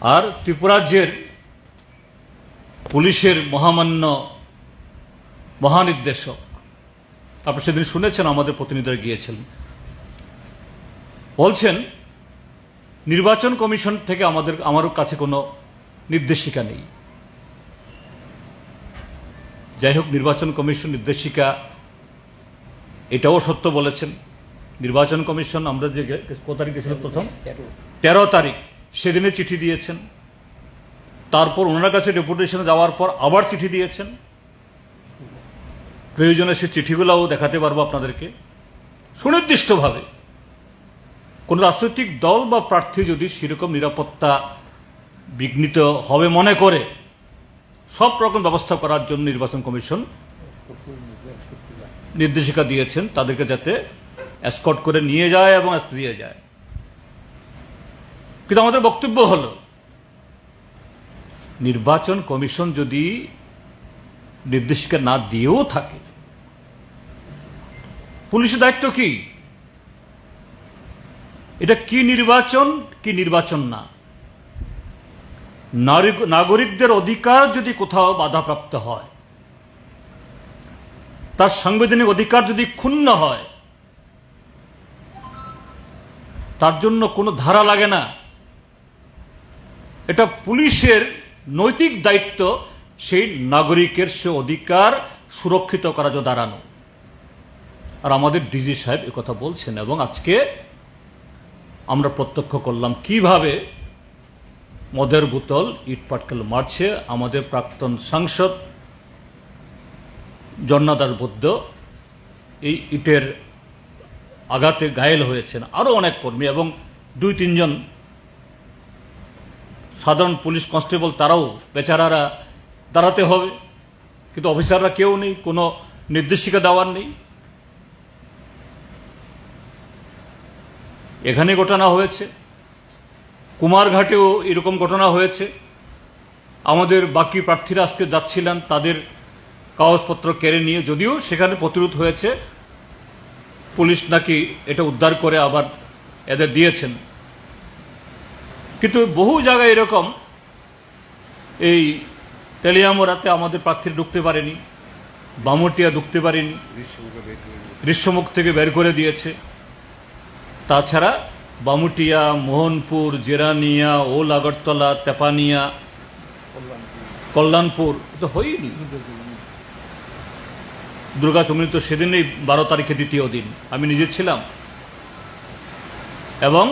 আর ত্রিপুরাজ্যের পুলিশের মহামান্য মহানির্দেশক। আপনি সেদিন শুনেছেন, আমাদের প্রতিনিধিরা গিয়েছিলেন বলছেন, নির্বাচন কমিশন থেকে আমাদের, আমার কাছে কোনো নির্দেশিকা নেই। যাই হোক, নির্বাচন কমিশন নির্দেশিকা, এটাও সত্য বলেছেন। নির্বাচন কমিশন, আমরা যে কত তারিখ গেছিলাম প্রথম? তেরো তারিখ। সেদিনে চিঠি দিয়েছেন। তারপর ওনার কাছে ডেপুটেশনে যাওয়ার পর আবার চিঠি দিয়েছেন। প্রয়োজনে সে চিঠিগুলোও দেখাতে পারব আপনাদেরকে। সুনির্দিষ্টভাবে কোন রাজনৈতিক দল বা প্রার্থী যদি সেরকম নিরাপত্তা বিঘ্নিত হবে মনে করে, সব রকম ব্যবস্থা করার জন্য নির্বাচন কমিশন নির্দেশিকা দিয়েছেন, তাদেরকে যাতে এসকট করে নিয়ে যায় এবং দিয়ে যায়। কিন্তু আমাদের বক্তব্য হল, নির্বাচন কমিশন যদি নির্দেশিকা না দিয়েও থাকে, পুলিশের দায়িত্ব কি? এটা কি নির্বাচন কি নির্বাচন না? নাগরিকদের অধিকার যদি কোথাও বাধাপ্রাপ্ত হয়, তার সাংবিধানিক অধিকার যদি ক্ষুণ্ণ হয়, তার জন্য কোনো ধারা লাগে না। এটা পুলিশের নৈতিক দায়িত্ব, সেই নাগরিকের সে অধিকার সুরক্ষিত করা জন্য দাঁড়ানো। আর আমাদের ডিজি সাহেব কথা বলছেন এবং আজকে আমরা প্রত্যক্ষ করলাম কীভাবে মদের বোতল ইট পাটকেল মারছে আমাদের প্রাক্তন সাংসদ জন্না দাস বৌদ্ধ। এই ইটের আঘাতে ঘায়েল হয়েছেন আরও অনেক কর্মী এবং দুই তিনজন সাধারণ পুলিশ কনস্টেবল তারাও বেচারারা দাঁড়াতে হবে। কিন্তু অফিসাররা কেউ নেই, কোনো নির্দেশিকা দেওয়ার নেই। এখানে ঘটনা হয়েছে। কুমারঘাটেও এরকম ঘটনা হয়েছে। আমাদের বাকি প্রার্থীরা আজকে যাচ্ছিলেন, তাদের কাগজপত্র কেড়ে নিয়ে। যদিও সেখানে প্রতিরোধ হয়েছে, পুলিশ নাকি এটা উদ্ধার করে আবার এদের দিয়েছেন। কিন্তু বহু জায়গায় এরকম। এই তেলিয়ামোড়াতে আমাদের প্রার্থী ঢুকতে পারেনি বামুটিয়া ঢুকতে পারেনি গ্রীষ্মমুখ থেকে বের করে দিয়েছে। তাছাড়া বামুটিয়া মোহনপুর, জেরানিয়া, ওল আগরতলা, তেপানিয়া, কল্যাণপুর তো হয়নি। দুর্গা চমনি তো সেদিনেই বারো তারিখে দ্বিতীয় দিন, আমি নিজে ছিলাম। এবং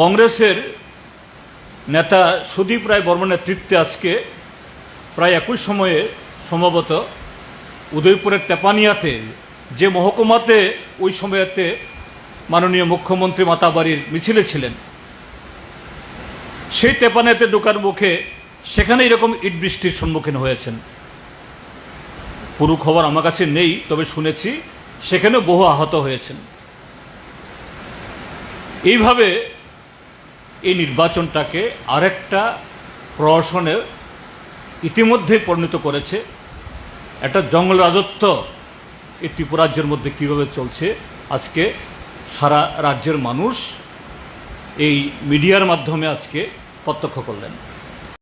কংগ্রেসের নেতা সুদীপ রায় বর্মন নেতৃত্বে আজকে প্রায় একই সময়ে সম্ভবত উদয়পুরের তেপানিয়াতে যে মহকুমাতে ওই সময়তে মাননীয় মুখ্যমন্ত্রী মাতাবাড়ির মিছিলে ছিলেন, সেই তেপানিয়াতে ঢোকার মুখে সেখানে এরকম ইট বৃষ্টির সম্মুখীন হয়েছেন। পুরো খবর আমার কাছে নেই, তবে শুনেছি সেখানে বহু আহত হয়েছেন। এইভাবে এই নির্বাচনটাকে আরেকটা প্রহসনে ইতিমধ্যে পরিণত করেছে। একটা জঙ্গল রাজত্ব এই ত্রিপুরাজ্যের মধ্যে কীভাবে চলছে, আজকে সারা রাজ্যের মানুষ এই মিডিয়ার মাধ্যমে আজকে প্রত্যক্ষ করলেন।